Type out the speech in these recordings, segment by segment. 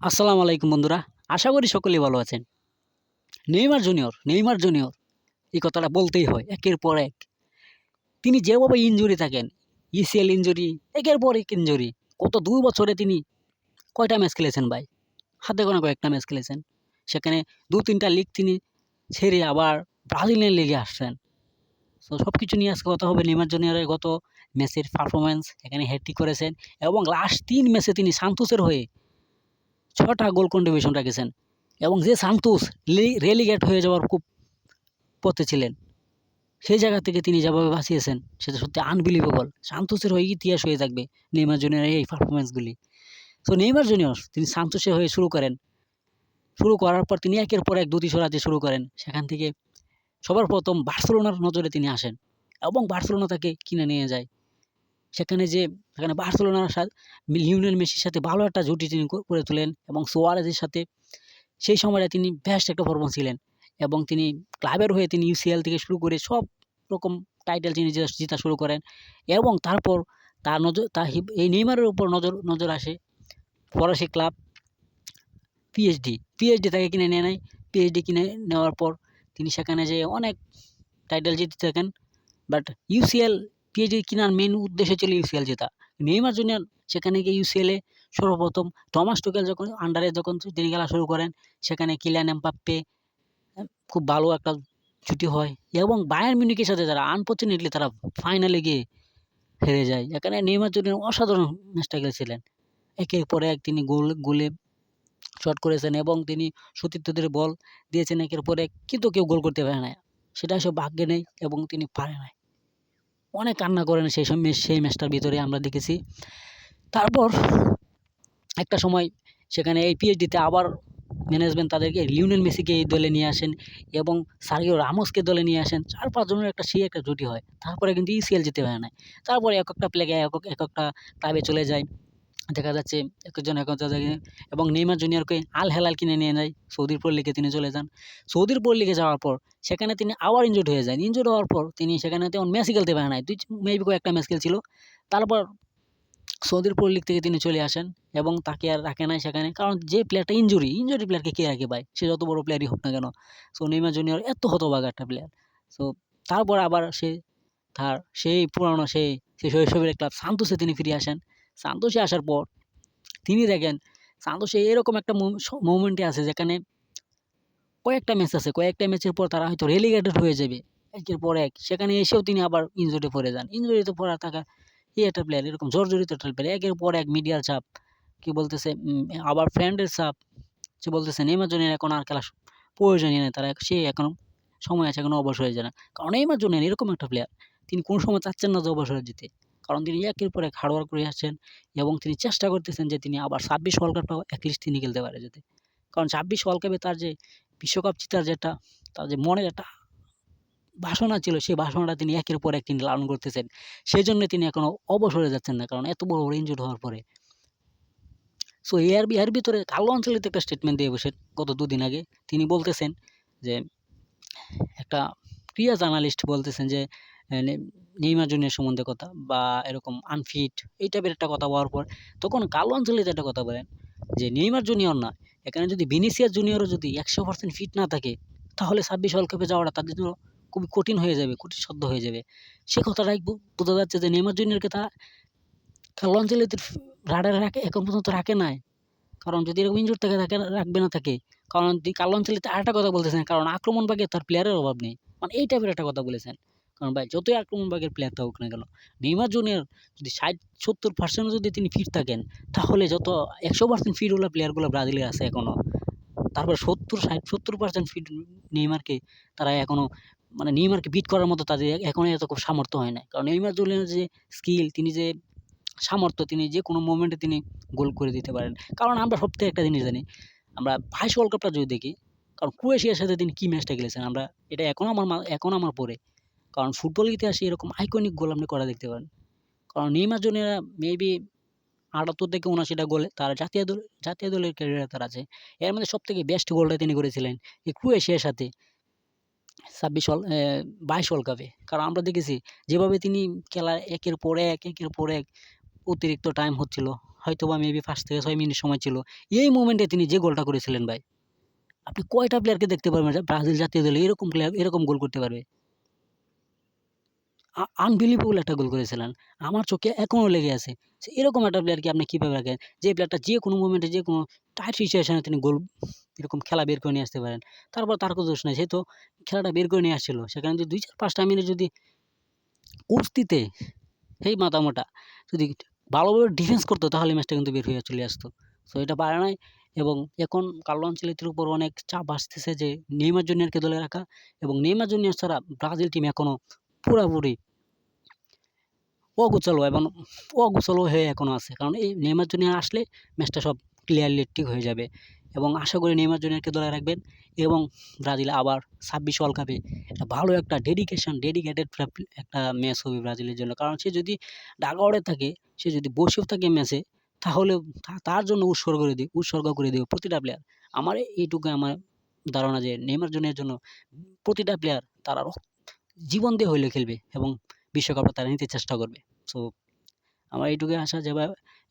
আসসালামু আলাইকুম বন্ধুরা, আশা করি সকলেই ভালো আছেন। নেইমার জুনিয়র নেইমার জুনিয়র, এই কথাটা বলতেই হয়, একের পর এক। তিনি যেভাবে ইনজুরি থাকেন ইসিএল ইনজুরি, একের পর এক ইনজুরি গত দুই বছরে তিনি কয়টা ম্যাচ খেলেছেন ভাই? হাতে গোনা কয়েকটা ম্যাচ খেলেছেন। সেখানে দু তিনটা লিগ তিনি ছেড়ে আবার ব্রাজিলিয়ান লিগে আসছেন। তো সব কিছু নিয়ে আজকে কথা হবে নেইমার জুনিয়রের গত ম্যাচের পারফরমেন্স এখানে হ্যাট্রিক করেছেন এবং লাস্ট তিন ম্যাচে তিনি সান্তোসের হয়ে ছটা গোল কন্ট্রিবিউশন রেখেছেন এবং যে সান্তোস রেলিগেট হয়ে যাওয়ার খুব পথে ছিলেন, সেই জায়গা থেকে তিনি যেভাবে বাঁচিয়েছেন, সেটা সত্যি আনবিলিভেবল সান্তোসের হয়ে ইতিহাস হয়ে থাকবে নেইমার জুনিয়রের এই পারফরমেন্সগুলি তো নেইমার জুনিয়র, তিনি সান্তোষে হয়ে শুরু করেন। শুরু করার পর তিনি একের পর এক দুটি সরাতে শুরু করেন। সেখান থেকে সবার প্রথম বার্সেলোনার নজরে তিনি আসেন এবং বার্সেলোনা তাকে কিনে নিয়ে যায়। সেখানে যে, সেখানে বার্সেলোনার সাথে, লিওনেল মেসির সাথে ভালো একটা জুটি তিনি করে তোলেন এবং সোয়ারেজের সাথে সেই সময়টা তিনি বেস্ট একটা ফরমেন্স ছিলেন এবং তিনি ক্লাবের হয়ে তিনি ইউসিএল থেকে শুরু করে সব রকম টাইটেল তিনি জেতা- শুরু করেন এবং তারপর তার নজর, তার এই নেইমারের উপর নজর নজর আসে ফরাসি ক্লাব পিএইচডি পিএইচডি তাকে কিনে নিয়ে নেয়। পিএইচডি কিনে নেওয়ার পর তিনি সেখানে যে অনেক টাইটেল জিতে থাকেন। বাট ইউসিএল পিএইচডি কেনার মেন উদ্দেশ্য ছিল ইউসিএল জেতা। নেইমার জুনিয়র সেখানে গিয়ে ইউসিএলে সর্বপ্রথম টমাস টুকেল যখন আন্ডারে যখন তিনি খেলা শুরু করেন সেখানে কিলিয়ান এমবাপ্পে আহ, খুব ভালো একটা ছুটি হয় এবং বায়ার মিউনিকের সাথে তারা আনফর্চুনেটলি তারা ফাইনালে গিয়ে হেরে যায়। এখানে নেইমার জুনিয়র অসাধারণ ম্যাচটা খেলেছিলেন। একের পরে এক তিনি গোল গোলে শট করেছেন এবং তিনি সতীর্থদের বল দিয়েছেন একের পর কিন্তু কেউ গোল করতে পারে না সেটা সব ভাগ্যে নেই এবং তিনি পারে নাই। অনেক কান্না করেন সেই সময় সেই ম্যাচটার ভিতরে আমরা দেখেছি। তারপর একটা সময় সেখানে এই পিএইচডিতে আবার ম্যানেজমেন্ট তাদেরকে লিওনেল মেসিকে এই দলে নিয়ে আসেন এবং সার্গিও রামোসকে দলে নিয়ে আসেন। চার পাঁচজনের একটা সেই একটা জুটি হয়। তারপরে কিন্তু ইসিএল যেতে হয় না। তারপরে এক একটা প্লেগে এক একটা ক্লাবে চলে যায়। দেখা যাচ্ছে একজন এবং নেইমার জুনিয়রকে আল হেলাল কিনে নিয়ে যায়, সৌদির প্রো লিগে তিনি চলে যান। সৌদির প্রো লিগে যাওয়ার পর সেখানে তিনি আবার ইনজুর্ড হয়ে যান ইনজুর্ড হওয়ার পর তিনি সেখানে তেমন ম্যাচই খেলতে পারে নাই। দুই মেবি একটা ম্যাচ খেলছিল। তারপর সৌদির প্রো লিগ থেকে তিনি চলে আসেন এবং তাকে আর রাখে নাই সেখানে। কারণ যে প্লেয়ারটা ইনজুরি ইনজুরি প্লেয়ারকে কে রাখে ভাই সে যত বড় প্লেয়ারই হোক না কেন। সো নেইমার জুনিয়র এত হতবাগা একটা প্লেয়ার সো তারপর আবার সে, তার সেই পুরানো সেই সেই শৈশবের ক্লাব সান্তোসে তিনি ফিরে আসেন। সান্তোসে আসার পর তিনি দেখেন সান্তোষে এরকম একটা মুভমেন্টে আছে যেখানে কয়েকটা ম্যাচ আছে। কয়েকটা ম্যাচের পর তারা হয়তো রেলিগেটেড হয়ে যাবে। একের পর এক। সেখানে এসেও তিনি আবার ইনজুরিতে পড়ে যান। ইনজুরিতে পড়া থাকা এই একটা প্লেয়ার এরকম জর্জরিত একটা প্লেয়ার একের পর এক মিডিয়ার চাপ কি বলতেছে? আবার ফ্রেন্ডের চাপ সে বলতেছে নেইমার জন্য এখন আর খেলা প্রয়োজনই নেই। তারা সে এখন সময় আছে, এখনও অবসর হয়ে যায় না। কারণ নেইমার জন্য এরকম একটা প্লেয়ার তিনি কোনো সময় চাচ্ছেন না যে অবসরে যেতে কারণ তিনি একের পর এক হার্ডওয়ার্ক করে আসছেন এবং তিনি চেষ্টা করতেছেন যে তিনি আবার ছাব্বিশ ওয়ার্ল্ড কাপটাও অ্যাটলিস্ট তিনি খেলতে পারে যেতে। কারণ ছাব্বিশ ওয়ার্ল্ড কাপে তার যে বিশ্বকাপ জেতার যেটা, তার যে মনের একটা বাসনা ছিল, সেই বাসনাটা তিনি একের পর এক তিনি লালন করতেছেন। সেই জন্য তিনি এখনও অবসরে যাচ্ছেন না, কারণ এত বড় ইনজুর্ড হওয়ার পরে। সো এর বি- এর ভিতরে কালো আঞ্চলিক একটা স্টেটমেন্ট দিয়ে বসেন গত দুদিন আগে। তিনি বলতেছেন যে, একটা ক্রিয়া জার্নালিস্ট বলতেছেন যে নেইমার জুনিয়র সম্বন্ধে কথা বা এরকম আনফিট এই টাইপের একটা কথা বলার পর তখন কালো আঞ্চলিক একটা কথা বলেন যে নেইমার জুনিয়র না। এখানে যদি ভিনিসিয়াস জুনিয়রও যদি একশো পার্সেন্ট ফিট না থাকে, তাহলে ছাব্বিশ ওয়ার্ল্ড যাওয়াটা তাদের জন্য খুবই কঠিন হয়ে যাবে, কঠিন সাধ্য হয়ে যাবে। সে কথাটাই বোঝা যাচ্ছে যে নেইমার জুনিয়রকে তারা কালো আঞ্চলিকের রাডারে রাখে, এখন পর্যন্ত রাখে নাই। কারণ যদি এরকম ইনজুর থাকে, তাকে রাখবে না থাকে কারণ কালো অঞ্চলিতে আরেকটা কথা বলতেছেন, কারণ আক্রমণ ভাগে তার প্লেয়ারের অভাব নেই। মানে এই টাইপের একটা কথা বলেছেন। কারণ ভাই, যতই আক্রমণ ভাগের প্লেয়ার থাকুক না কেন, নেইমার জুনিয়র যদি ষাট, সত্তর পার্সেন্ট যদি তিনি ফিট থাকেন, তাহলে যত একশো পার্সেন্ট ফিটওয়ালা প্লেয়ারগুলো ব্রাজিলের আছে এখনও তারপর সত্তর, ষাট, সত্তর পার্সেন্ট ফিট নেইমারকে তারা এখনও মানে নেইমারকে বিট করার মতো তাদের এখনও এত খুব সামর্থ্য হয় না কারণ নেইমার জুনিয়রের যে স্কিল তিনি যে সামর্থ্য, তিনি যে কোনো মোমেন্টে তিনি গোল করে দিতে পারেন। কারণ আমরা সবথেকে একটা জিনিস জানি, আমরা ভাইস ওয়ার্ল্ড কাপটা যদি দেখি, কারণ ক্রোয়েশিয়ার সাথে তিনি কী ম্যাচটা খেলেছেন, আমরা, এটা এখন আমার এখন আমার পরে কারণ ফুটবল ইতিহাসে এরকম আইকনিক গোল আপনি করা দেখতে পারেন? কারণ নেইমার জুনিয়র মেবি আটাত্তর থেকে উনআশিটা গোল তার জাতীয় দল, জাতীয় দলের ক্যারিয়ার তার আছে। এর মধ্যে সব থেকে বেস্ট গোলটা তিনি করেছিলেন এই ক্রোয়েশিয়ার সাথে ছাব্বিশ ওয়ার্ল্ড বাইশ ওয়ার্ল্ড কাপে কারণ আমরা দেখেছি যেভাবে তিনি খেলা একের পর এক, একের পর এক অতিরিক্ত টাইম হচ্ছিল। হয়তো বা মেবি পাঁচ থেকে ছয় মিনিট সময় ছিল। এই মোমেন্টে তিনি যে গোলটা করেছিলেন ভাই, আপনি কয়টা প্লেয়ারকে দেখতে পারবেন ব্রাজিল জাতীয় দলে এরকম প্লেয়ার এরকম গোল করতে পারবে? আনবিলিভেবল একটা গোল করেছিলেন। আমার চোখে এখনও লেগে আছে। এরকম একটা প্লেয়ারকে আপনি কীভাবে রাখেন? যে প্লেয়ারটা যে কোনো মোমেন্টে যে কোনো টাইট সিচুয়েশনে তিনি গোল এরকম খেলা বের করে নিয়ে আসতে পারেন। তারপর তার কোনো দোষ নাই। সে তো খেলাটা বের করে নিয়ে আসছিল। সেখানে যদি দুই চার পাঁচটা মিনিট যদি কুস্তিতে সেই মাতামোটা যদি ভালোভাবে ডিফেন্স করতো, তাহলে ম্যাচটা কিন্তু বের হয়ে চলে আসতো। সো এটা পারে নাই। এবং এখন কার্লো আনচেলত্তির উপর অনেক চাপ আসতেছে যে, নেইমার জুনিয়রকে দলে রাখা। এবং নেইমার জুনিয়র ছাড়া ব্রাজিল টিম এখনও পুরোপুরি অগোছালো এবং অগোছালো হয়ে এখনও আছে। কারণ এই নেইমার জুনিয়র আসলে ম্যাচটা সব ক্লিয়ারলি ঠিক হয়ে যাবে। এবং আশা করি নেইমার জুনিয়রকে দলে রাখবেন এবং ব্রাজিল আবার ছাব্বিশ ওয়ার্ল্ড কাপে একটা ভালো একটা ডেডিকেশন ডেডিকেটেড একটা ম্যাচ হবে ব্রাজিলের জন্য। কারণ সে যদি ডাগাওড়ে থাকে, সে যদি বসেও থাকে ম্যাচে তাহলে তার জন্য উৎসর্গ করে দিই উৎসর্গ করে দেবে প্রতিটা প্লেয়ার আমার এইটুকু আমার ধারণা যে নেইমার জুনিয়র জন্য প্রতিটা প্লেয়ার তারা জীবন দিয়ে হইলে খেলবে এবং বিশ্বকাপটা তারা নিতে চেষ্টা করবে। সো আমার এইটুকুই আশা যে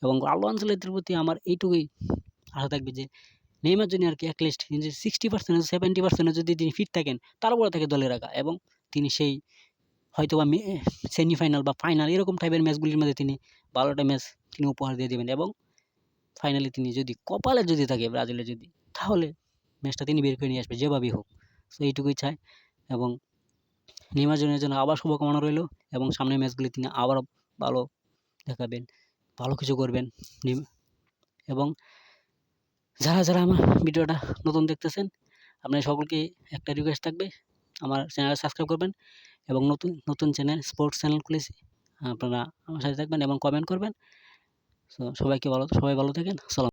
এবং আলো আঞ্চলিকের প্রতি আমার এইটুকুই আশা থাকবে যে Neymar জুনিয়রকে at least sixty percent seventy percent যদি তিনি ফিট থাকেন তারপরে তাকে দলে রাখা এবং তিনি সেই হয়তো বা সেমিফাইনাল বা ফাইনাল এরকম টাইপের ম্যাচগুলির মধ্যে তিনি ভালোটা ম্যাচ তিনি উপহার দিয়ে দেবেন এবং ফাইনালি তিনি যদি কপালে যদি থাকে ব্রাজিলে যদি, তাহলে ম্যাচটা তিনি বের করে নিয়ে আসবে যেভাবেই হোক। সো এইটুকুই চাই এবং নেইমার জন্য আবার শুভকামনা রইল এবং সামনের ম্যাচগুলি তিনি আবারও ভালো দেখাবেন, ভালো কিছু করবেন। এবং যারা যারা আমার ভিডিওটা নতুন দেখতেছেন আপনার সকলকে একটা রিকোয়েস্ট থাকবে, আমার চ্যানেল সাবস্ক্রাইব করবেন এবং নতুন নতুন চ্যানেল স্পোর্টস চ্যানেল খুলেছি, আপনারা আমার সাথে থাকবেন এবং কমেন্ট করবেন। সবাইকে ভালো, সবাই ভালো থাকেন সালাম